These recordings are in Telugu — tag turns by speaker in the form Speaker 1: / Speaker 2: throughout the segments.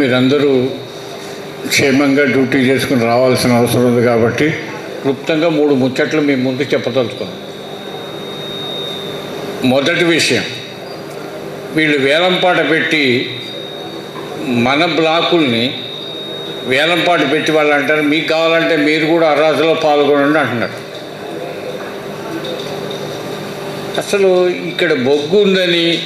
Speaker 1: మీరందరూ క్షేమంగా డ్యూటీ చేసుకుని రావాల్సిన అవసరం ఉంది కాబట్టి క్లుప్తంగా మూడు ముచ్చట్లు మీ ముందు చెప్పదలుచుకున్నాను మొదటి విషయం. వీళ్ళు వేలంపాట పెట్టి మన బ్లాకుల్ని వేలంపాట పెట్టి వాళ్ళు అంటారు మీకు కావాలంటే మీరు కూడా అర్హతలో పాల్గొనండి అంటున్నారు. అసలు ఇక్కడ బొగ్గు ఉందని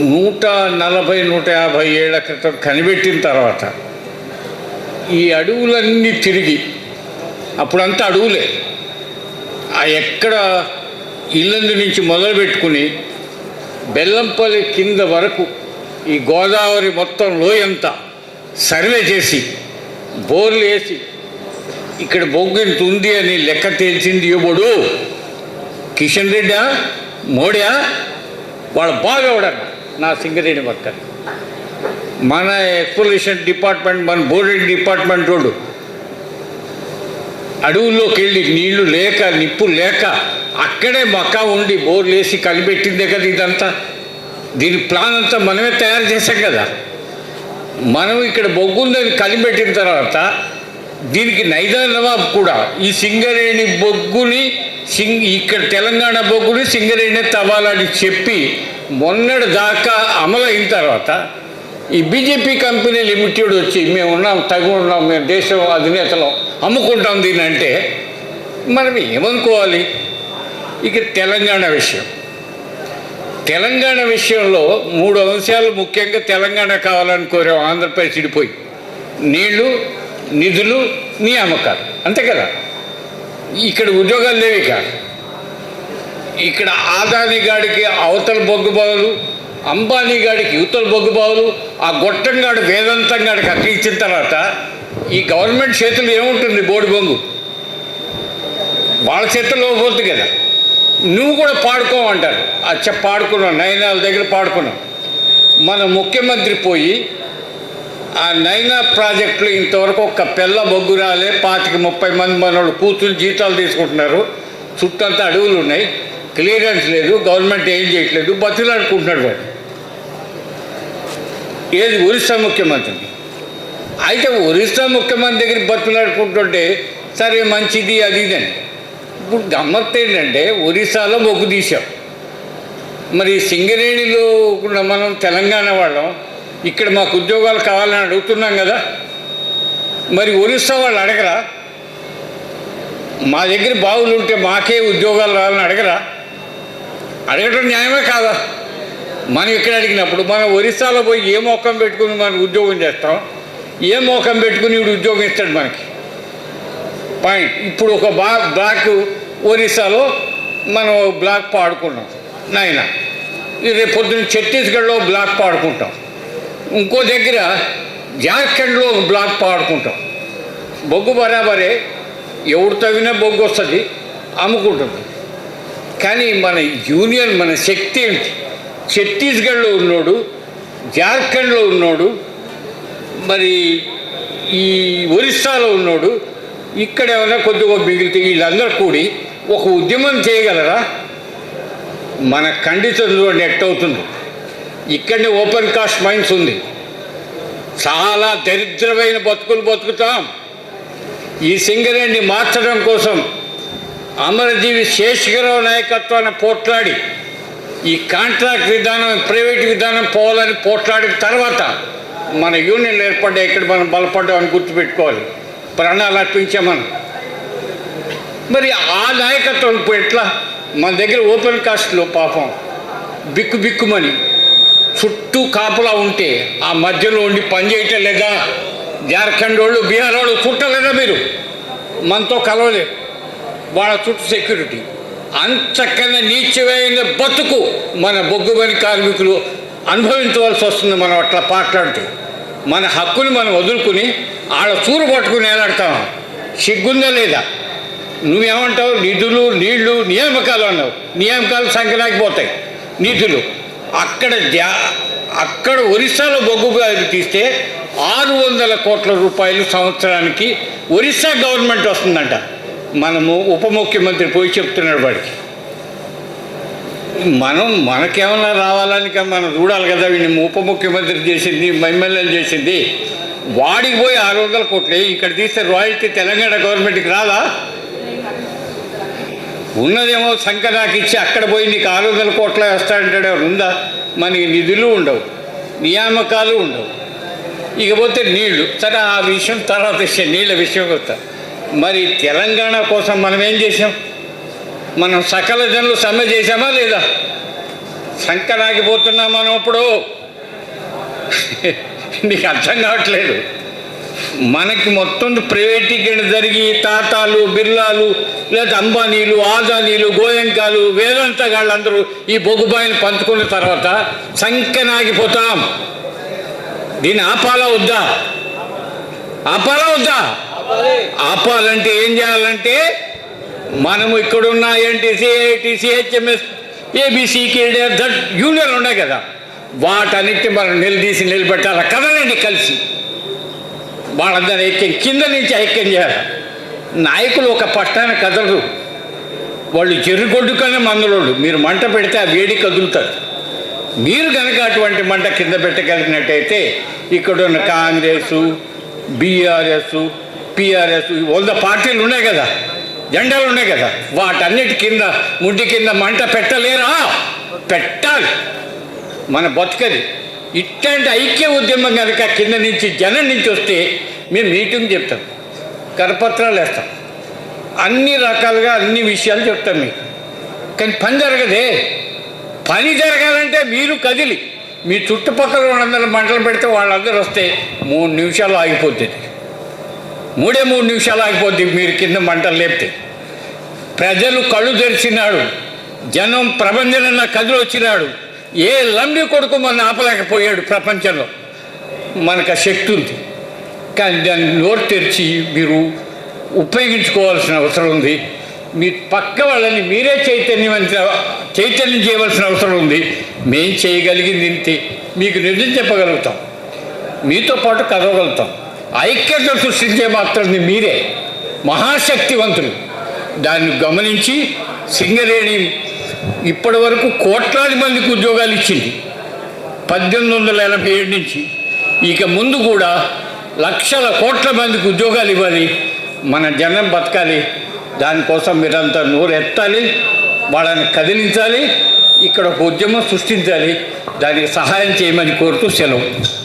Speaker 1: నూట నలభై నూట యాభై ఏళ్ళ క్రితం కనిపెట్టిన తర్వాత ఈ అడవులన్నీ తిరిగి అప్పుడంతా అడవులే. ఆ ఎక్కడ ఇల్లందు నుంచి మొదలు పెట్టుకుని బెల్లంపల్లి కింద వరకు ఈ గోదావరి మొత్తం లోయంతా సర్వే చేసి బోర్లు వేసి ఇక్కడ బొగ్గింత ఉంది అని లెక్క తేల్చింది ఇవ్వబడు కిషన్ రెడ్డా? మోడీ వాళ్ళు బాగా ఎవడన్నా నా సింగరేణి వర్కర్ మన ఎక్స్ప్లోరేషన్ డిపార్ట్మెంట్ మన బోర్డింగ్ డిపార్ట్మెంట్ వాడు. అడవుల్లోకి వెళ్ళి నీళ్ళు లేక నిప్పు లేక అక్కడే మకా ఉండి బోర్లేసి కనిపెట్టిందే కలిపెట్టిందే కదా ఇదంతా. దీని ప్లాన్ అంతా మనమే తయారు చేసాం కదా. మనం ఇక్కడ బొగ్గుందని కలిపెట్టిన తర్వాత దీనికి నైదా నవాబ్ కూడా ఈ సింగరేణి బొగ్గుని సింగ్ ఇక్కడ తెలంగాణ బొగ్గుని సింగరేణి తవ్వాలని చెప్పి మొన్నటి దాకా అమలైన తర్వాత ఈ బీజేపీ కంపెనీ లిమిటెడ్ వచ్చి మేము ఉన్నాం తగు ఉన్నాం మేము దేశం అధినేతలం అమ్ముకుంటాం దీని అంటే మనం ఏమనుకోవాలి? ఇక తెలంగాణ విషయం. తెలంగాణ విషయంలో మూడు అంశాలు ముఖ్యంగా తెలంగాణ కావాలని కోరాం ఆంధ్రప్రదేశ్ విడిపోయి నీళ్ళు నిధులు నియామకాలు. అంతే కదా? ఇక్కడ ఉద్యోగాలు లేవి కాదు ఇక్కడ ఆదాని గాడికి అవతల బొగ్గుబావులు అంబానీ గాడికి యువతల బొగ్గుబావులు ఆ గొట్టంగాడు వేదంతం గాడికి ఇచ్చిన తర్వాత ఈ గవర్నమెంట్ చేతులు ఏముంటుంది బోడి బొంగు? వాళ్ళ చేతుల్లో పోతుంది కదా. నువ్వు కూడా పాడుకోమంటారు. అచ్చ పాడుకున్నావు నయనాల దగ్గర పాడుకున్నావు మన ముఖ్యమంత్రి పోయి ఆ నైనా ప్రాజెక్టులు ఇంతవరకు ఒక్క పిల్ల బొగ్గు రాలే. పాతికి ముప్పై మంది మనోళ్ళు కూతురు జీతాలు తీసుకుంటున్నారు. చుట్టంతా అడవులు ఉన్నాయి. క్లియరెన్స్ లేదు. గవర్నమెంట్ ఏం చేయట్లేదు. బతులాడుకుంటున్నాడు వాడు. ఏది ఒరిస్సా ముఖ్యమంత్రి? అయితే ఒరిస్సా ముఖ్యమంత్రి దగ్గర బతులాడుకుంటుంటే సరే మంచిది అది ఇదని ఇప్పుడు గమ్మత్ ఏంటంటే ఒరిస్సాలో మొగ్గు తీసాం మరి సింగరేణిలో మనం తెలంగాణ వాళ్ళం ఇక్కడ మాకు ఉద్యోగాలు కావాలని అడుగుతున్నాం కదా. మరి ఒరిస్సా వాళ్ళు అడగరా? మా దగ్గర బావులు ఉంటే మాకే ఉద్యోగాలు రావాలని అడగరా? అడగటం న్యాయమే కాదా? మనం ఇక్కడ అడిగినప్పుడు మనం ఒరిస్సాలో పోయి ఏ మోకం పెట్టుకుని మనం ఉద్యోగం చేస్తాం? ఏ మోకం పెట్టుకుని వీడు ఉద్యోగం ఇస్తాడు మనకి? పాయింట్ ఇప్పుడు ఒక బా బ్లాక్ ఒరిస్సాలో మనం బ్లాక్ పాడుకున్నాం. నాయన రేపు పొద్దున్న ఛత్తీస్గఢ్లో బ్లాక్ పాడుకుంటాం. ఇంకో దగ్గర జార్ఖండ్లో బ్లాక్ పాడుకుంటాం. బొగ్గు బరాబరే ఎవడు తవ్వినా బొగ్గు వస్తుంది అమ్ముకుంటుంది. కానీ మన యూనియన్ మన శక్తి ఏంటి ఛత్తీస్గఢ్లో ఉన్నోడు జార్ఖండ్లో ఉన్నోడు మరి ఈ ఒరిస్సాలో ఉన్నోడు. ఇక్కడ ఏమైనా కొద్దిగా మిగిలితే వీళ్ళందరూ కూడి ఒక ఉద్యమం చేయగలరా? మన కండిషన్ చూడండి ఎట్టవుతుంది ఇక్కడనే ఓపెన్ కాస్ట్ మైన్స్ ఉంది. చాలా దరిద్రమైన బతుకులు బతుకుతాం. ఈ సింగరేణిని మార్చడం కోసం అమరజీవి శేషగిరావు నాయకత్వాన్ని పోట్లాడి ఈ కాంట్రాక్ట్ విధానం ప్రైవేట్ విధానం పోవాలని పోట్లాడిన తర్వాత మన యూనియన్లు ఏర్పడ్డాయి ఇక్కడ మనం బలపడ్డామని గుర్తుపెట్టుకోవాలి. ప్రాణాలు అర్పించాం మనం. మరి ఆ నాయకత్వం ఇప్పుడు ఎట్లా? మన దగ్గర ఓపెన్ కాస్ట్లో పాపం బిక్కు బిక్కుమని చుట్టూ కాపలా ఉంటే ఆ మధ్యలో ఉండి పని చేయటం లేదా జార్ఖండ్ వాళ్ళు బీహార్ వాళ్ళు చుట్టలేదా మీరు? మనతో కలవలేదు. వాళ్ళ చుట్టూ సెక్యూరిటీ అంతకన్నా నీచమైన బతుకు మన బొగ్గుబని కార్మికులు అనుభవించవలసి వస్తుంది మనం అట్లా మాట్లాడితే మన హక్కుని మనం వదులుకుని ఆడ చూరు పట్టుకుని ఏలాడతాం. సిగ్గుందా లేదా? నువ్వేమంటావు? నిధులు నీళ్ళు నియామకాలు అన్నావు. నియామకాలు సంఖ్యలాకి పోతాయి. నిధులు. అక్కడ అక్కడ ఒరిస్సాలో బొగ్గు తీస్తే ఆరు వందల కోట్ల రూపాయలు సంవత్సరానికి ఒరిస్సా గవర్నమెంట్ వస్తుందంట. మనము ఉప ముఖ్యమంత్రి పోయి చెప్తున్నాడు వాడికి. మనం మనకేమన్నా రావాలని మనం చూడాలి కదా వీడిని. ఉప ముఖ్యమంత్రి చేసింది ఎమ్మెల్యేలు చేసింది. వాడికి పోయి ఆరు వందల కోట్లు. ఇక్కడ తీస్తే రాయల్టీ తెలంగాణ గవర్నమెంట్కి రాదా? ఉన్నదేమో సంఖ్య నాకు ఇచ్చి అక్కడ పోయి నీకు ఆరు వందల కోట్ల వేస్తాడంటాడు ఎవరు? ఉందా? మనకి నిధులు ఉండవు. నియామకాలు ఉండవు. ఇకపోతే నీళ్ళు. సరే ఆ విషయం తర్వాత నీళ్ళ విషయం వస్తా మరి తెలంగాణ కోసం మనం ఏం చేసాం మనం సకల జనులు సమ్మె చేసామా లేదా? సంకరాగిపోతున్నాం మనం ఇప్పుడు? నీకు అర్థం కావట్లేదు. మనకి మొత్తం ప్రైవేటీకరణ జరిగి తాతాలు బిర్లాలు లేదా అంబానీలు ఆదానీలు గోయంకాలు వేదాంత వాళ్ళందరూ ఈ బొగ్గుబాయిని పంచుకున్న తర్వాత సంకనాగిపోతాం దీన్ని ఆపాలా వద్దా? ఆపాలా వద్దా? ఆపాలంటే ఏం చేయాలంటే మనము ఇక్కడున్న ఎన్టీసీ ఏటీసీ హెచ్ఎంఎస్ ఏబిసికి దట్ యూనియన్ ఉన్నాయి కదా. వాటన్నిటి మనం నిలదీసి నిలబెట్టాలి కదనండి కలిసి. వాళ్ళందరూ ఐక్యం కింద నుంచి ఐక్యం చేయాలి. నాయకులు ఒక పట్టాన కదలరు. వాళ్ళు చెరుగొడ్డుకనే కన్నా మందులోళ్ళు. మీరు మంట పెడితే ఆ వేడి కదులుతారు. మీరు కనుక అటువంటి మంట కింద పెట్టగలిగినట్టయితే ఇక్కడున్న కాంగ్రెస్ బీఆర్ఎస్ పిఆర్ఎస్ వంద పార్టీలు ఉన్నాయి కదా జెండాలు ఉన్నాయి కదా వాటన్నిటి కింద ముడ్డి కింద మంట పెట్టలేరా? పెట్టాలి. మన బతుకది. ఇట్లాంటి ఐక్య ఉద్యమం కనుక కింద నుంచి జనం నుంచి వస్తే మేము మీటింగ్ చెప్తాం కరపత్రాలు వేస్తాం. అన్ని రకాలుగా అన్ని విషయాలు చెప్తాం మీకు. కానీ పని జరగదే. పని జరగాలంటే మీరు కదిలి మీ చుట్టుపక్కల వాళ్ళందరూ మంటలు పెడితే వాళ్ళందరూ వస్తే మూడు నిమిషాలు ఆగిపోతుంది మూడే మూడు నిమిషాలు ఆగిపోద్ది మీరు కింద మంటలు లేపితే. ప్రజలు కళ్ళు తెరిచినాడు. జనం ప్రపంచంలో కదిలి వచ్చినాడు. ఏ లంబి కొడుకు మన ఆపలేకపోయాడు ప్రపంచంలో. మనకు ఆ శక్తి ఉంది. కానీ దాన్ని నోరు తెరిచి మీరు ఉపయోగించుకోవాల్సిన అవసరం ఉంది. మీ పక్క వాళ్ళని మీరే చైతన్యవంత చైతన్యం చేయవలసిన అవసరం ఉంది. మేం చేయగలిగింది ఇంతే. మీకు నిజం చెప్పగలుగుతాం. మీతో పాటు కదవగలుగుతాం ఐక్యత సృష్టించే మాత్రం మీరే మహాశక్తివంతులు. దాన్ని గమనించి సింగరేణి ఇప్పటి వరకు కోట్లాది మందికి ఉద్యోగాలు ఇచ్చింది. పద్దెనిమిది వందల ఎనభై ఏడు నుంచి. ఇక ముందు కూడా లక్షల కోట్ల మందికి ఉద్యోగాలు ఇవ్వాలి. మన జనం బతకాలి. దానికోసం మీరంతా నోరు ఎత్తాలి వాళ్ళని కదిలించాలి. ఇక్కడ ఒక ఉద్యమం సృష్టించాలి. దానికి సహాయం చేయమని కోరుతూ సెలవు.